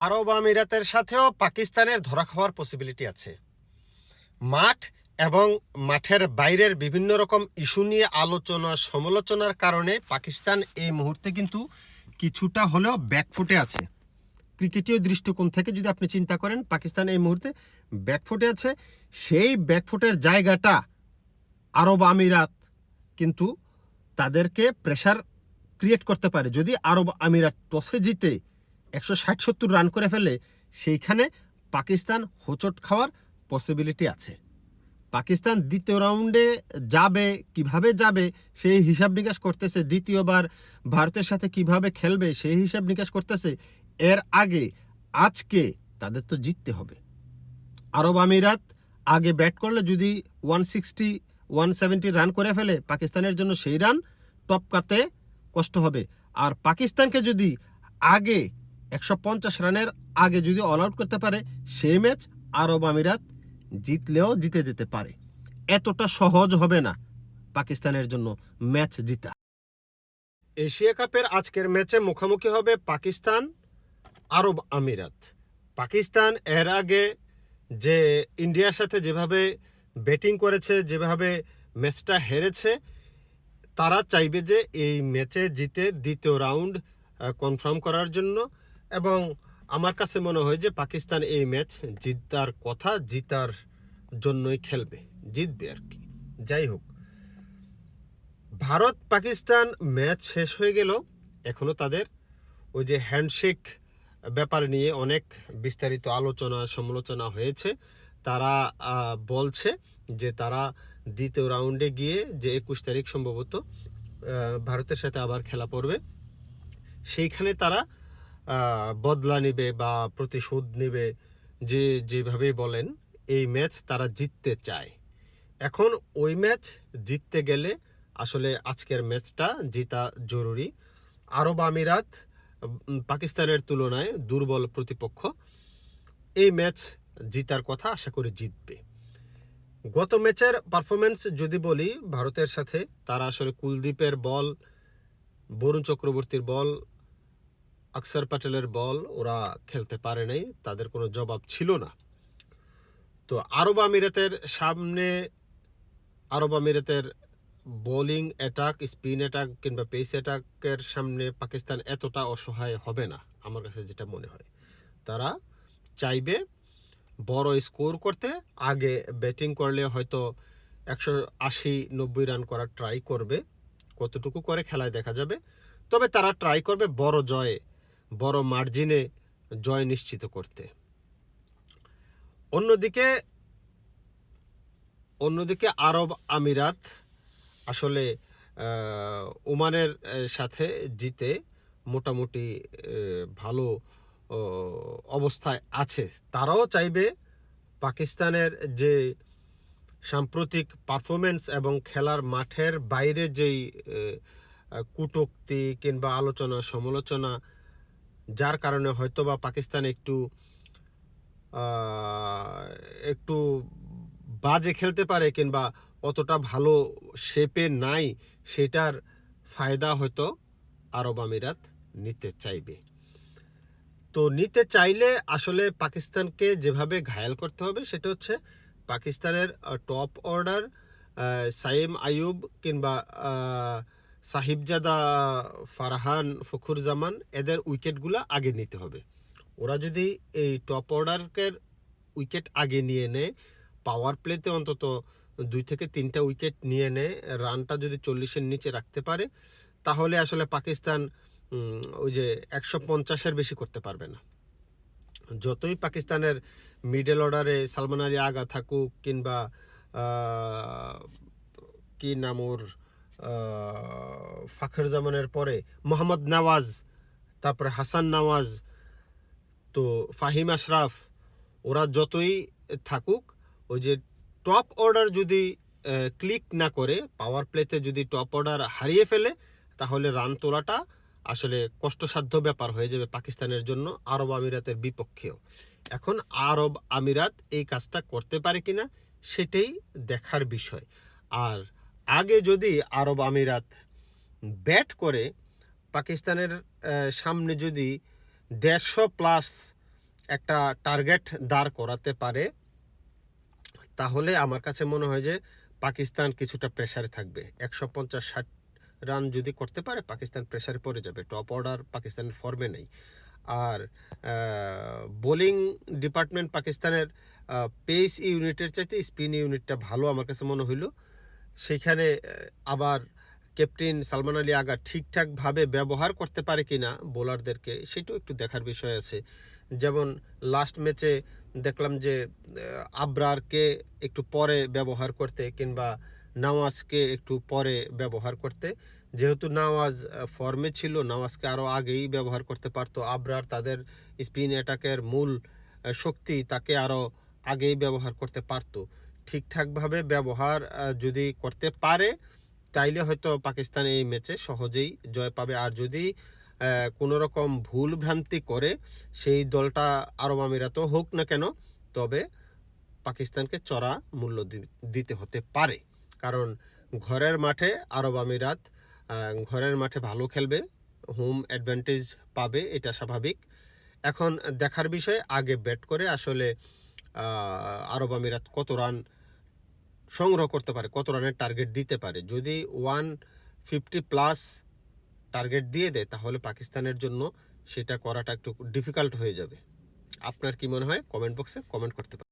আরব আমিরাতের সাথেও পাকিস্তানের ধরা খাওয়ার পসিবিলিটি আছে। মাঠ এবং মাঠের বাইরের বিভিন্ন রকম ইস্যু নিয়ে আলোচনা, সমালোচনার কারণে পাকিস্তান এই মুহূর্তে কিন্তু কিছুটা হলেও ব্যাকফুটে আছে। ক্রিকেটীয় দৃষ্টিকোণ থেকে যদি আপনি চিন্তা করেন, পাকিস্তান এই মুহূর্তে ব্যাকফুটে আছে। সেই ব্যাকফুটের জায়গাটা আরব আমিরাত কিন্তু তাদেরকে প্রেশার ক্রিয়েট করতে পারে। যদি আরব আমিরাত টসে জিতে একশো ষাট সত্তর রান করে ফেলে সেইখানে পাকিস্তান হোঁচট খাওয়ার পসিবিলিটি আছে। পাকিস্তান দ্বিতীয় রাউন্ডে যাবে, কীভাবে যাবে, সেই হিসাব নিকাশ করতেছে দ্বিতীয়বার। ভারতের সাথে কীভাবে খেলবে, সেই হিসাব নিকাশ করতেছে। এর আগে, আজকে তাদের তো জিততে হবে। আরব আমিরাত আগে ব্যাট করলে যদি one sixty one seventy run করে ফেলে পাকিস্তানের জন্য সেই রান টপকাতে কষ্ট হবে। আর পাকিস্তানকে যদি আগে একশো পঞ্চাশ রানের আগে যদি অল আউট করতে পারে, সেই ম্যাচ আরব আমিরাত জিতলেও জিতে যেতে পারে। এতটা সহজ হবে না পাকিস্তানের জন্য ম্যাচ জিতা। এশিয়া কাপের আজকের ম্যাচে মুখোমুখি হবে পাকিস্তান, আরব আমিরাত। পাকিস্তান এর আগে যে ইন্ডিয়ার সাথে যেভাবে ব্যাটিং করেছে, যেভাবে ম্যাচটা হেরেছে, তারা চাইবে যে এই ম্যাচে জিতে দ্বিতীয় রাউন্ড কনফার্ম করার জন্য। এবং আমার কাছে মনে হয় যে পাকিস্তান এই ম্যাচ জিতার কথা, জিতার জন্যই খেলবে, জিতবে আর কি। যাই হোক ভারত পাকিস্তান ম্যাচ শেষ হয়ে গেল। এখনও তাদের ওই যে হ্যান্ডশেক ব্যাপার নিয়ে অনেক বিস্তারিত আলোচনা, সমালোচনা হয়েছে। তারা বলছে যে তারা দ্বিতীয় রাউন্ডে গিয়ে যে একুশ তারিখ সম্ভবত ভারতের সাথে আবার খেলা পড়বে। সেইখানে তারা বদলা নেবে বা প্রতিশোধ নেবে, যে যেভাবে বলেন, এই ম্যাচ তারা জিততে চায়। এখন ওই ম্যাচ জিততে গেলে আসলে আজকের ম্যাচটা জিতা জরুরি। আরব আমিরাত পাকিস্তানের তুলনায় দুর্বল প্রতিপক্ষ, এই ম্যাচ জিতার কথা আশা করি জিতবে। গত ম্যাচের পারফরমেন্স যদি বলি, ভারতের সাথে তারা আসলে কুলদীপের বল, বরুণ চক্রবর্তীর বল আকসার প্যাটেলের বল ওরা খেলতে পারে নাই, তাদের কোনো জবাব ছিল না। তো আরব আমিরাতের সামনে, আরব আমিরাতের বোলিং অ্যাটাক, স্পিন অ্যাটাক কিংবা পেস অ্যাটাকের সামনে পাকিস্তান এতটা অসহায় হবে না, আমার কাছে যেটা মনে হয়। তারা চাইবে বড় স্কোর করতে, আগে ব্যাটিং করলে হয়তো একশো আশি নব্বই রান করার ট্রাই করবে, কতটুকু করে খেলায় দেখা যাবে। তবে তারা ট্রাই করবে বড় জয়ে বড় মার্জিনে জয় নিশ্চিত করতে। অন্যদিকে অন্যদিকে আরব আমিরাত আসলে ওমানের সাথে জিতে মোটামুটি ভালো অবস্থায় আছে। তারাও চাইবে পাকিস্তানের যে সাম্প্রতিক পারফরমেন্স এবং খেলার মাঠের বাইরে যেই কুটোক্তি কিংবা আলোচনা সমালোচনা যার কারণে হয়তো বা পাকিস্তান একটু একটু বাজে খেলতে পারে কিংবা অতটা ভালো শেপে নাই, সেটার ফায়দা হয়তো আরব আমিরাত নিতে চাইবে। তো নিতে চাইলে আসলে পাকিস্তানকে যেভাবে ঘায়াল করতে হবে, সেটা হচ্ছে পাকিস্তানের টপ অর্ডার সাইম আয়ুব কিংবা সাহিবজাদা ফারহান ফখরুজ্জামান, এদের উইকেটগুলো আগে নিতে হবে। ওরা যদি এই টপ অর্ডারের উইকেট আগে নিয়ে নেয়, পাওয়ার প্লেতে অন্তত দুই থেকে তিনটা উইকেট নিয়ে নেয়, রানটা যদি চল্লিশের নিচে রাখতে পারে, তাহলে আসলে পাকিস্তান ওই যে একশো পঞ্চাশের বেশি করতে পারবে না। যতই পাকিস্তানের মিডল অর্ডারে সালমান আলী আগা থাকুক কিংবা কি নাম ওর ফাখর জামানের পরে মোহাম্মদ নওয়াজ, তারপরে হাসান নওয়াজ, তো ফাহিম আশরাফ, ওরা যতই থাকুক, ওই যে টপ অর্ডার যদি ক্লিক না করে পাওয়ার প্লেতে যদি টপ অর্ডার হারিয়ে ফেলে, তাহলে রান তোলাটা আসলে কষ্টসাধ্য ব্যাপার হয়ে যাবে পাকিস্তানের জন্য আরব আমিরাতের বিপক্ষেও। এখন আরব আমিরাত এই কাজটা করতে পারে কিনা, সেটাই দেখার বিষয়। আর আগে যদি আরব আমিরাত ব্যাট করে, পাকিস্তানের সামনে যদি দেড়শো প্লাস একটা টার্গেট দাঁড় করাতে পারে, তাহলে আমার কাছে মনে হয় যে পাকিস্তান কিছুটা প্রেশারে থাকবে। একশো পঞ্চাশ ষাট রান যদি করতে পারে, পাকিস্তান প্রেশারে পড়ে যাবে। টপ অর্ডার পাকিস্তানের ফর্মে নেই। আর বোলিং ডিপার্টমেন্ট পাকিস্তানের পেস ইউনিটের চাইতে স্পিন ইউনিটটা ভালো আমার কাছে মনে হইল। সেইখানে আহ, আবার ক্যাপ্টেন সালমান আলী আগা ঠিকঠাকভাবে ব্যবহার করতে পারে কিনা বোলারদেরকে সেটাও একটু দেখার বিষয় আছে। যেমন লাস্ট ম্যাচে দেখলাম যে আবরারকে একটু পরে ব্যবহার করতে কিংবা নওয়াজকে একটু পরে ব্যবহার করতে। যেহেতু নওয়াজ ফর্মে ছিল নওয়াজকে আরও আগেই ব্যবহার করতে পারতো। আবরার তাদের স্পিন অ্যাটাকের মূল শক্তি তাকে আরও আগেই ব্যবহার করতে পারতো। ঠিকঠাকভাবে ব্যবহার যদি করতে পারে, তাইলে হয়তো পাকিস্তান এই ম্যাচে সহজেই জয় পাবে। আর যদি কোনো রকম ভুল ভ্রান্তি করে, সেই দলটা আরব আমিরাতও হোক না কেন, তবে পাকিস্তানকে চড়া মূল্য দিতে হতে পারে। কারণ ঘরের মাঠে আরব আমিরাত ঘরের মাঠে ভালো খেলবে, হোম অ্যাডভান্টেজ পাবে, এটা স্বাভাবিক। এখন দেখার বিষয়, আগে ব্যাট করে আসলে আরব আমিরাত কত রান সংগ্রহ করতে পারে, কত রানের টার্গেট দিতে পারে। যদি ওয়ান ফিফটি প্লাস টার্গেট দিয়ে দেয়, তাহলে পাকিস্তানের জন্য সেটা করাটা একটু ডিফিকাল্ট হয়ে যাবে। আপনার কি মনে হয়? কমেন্ট বক্সে কমেন্ট করতে পারেন।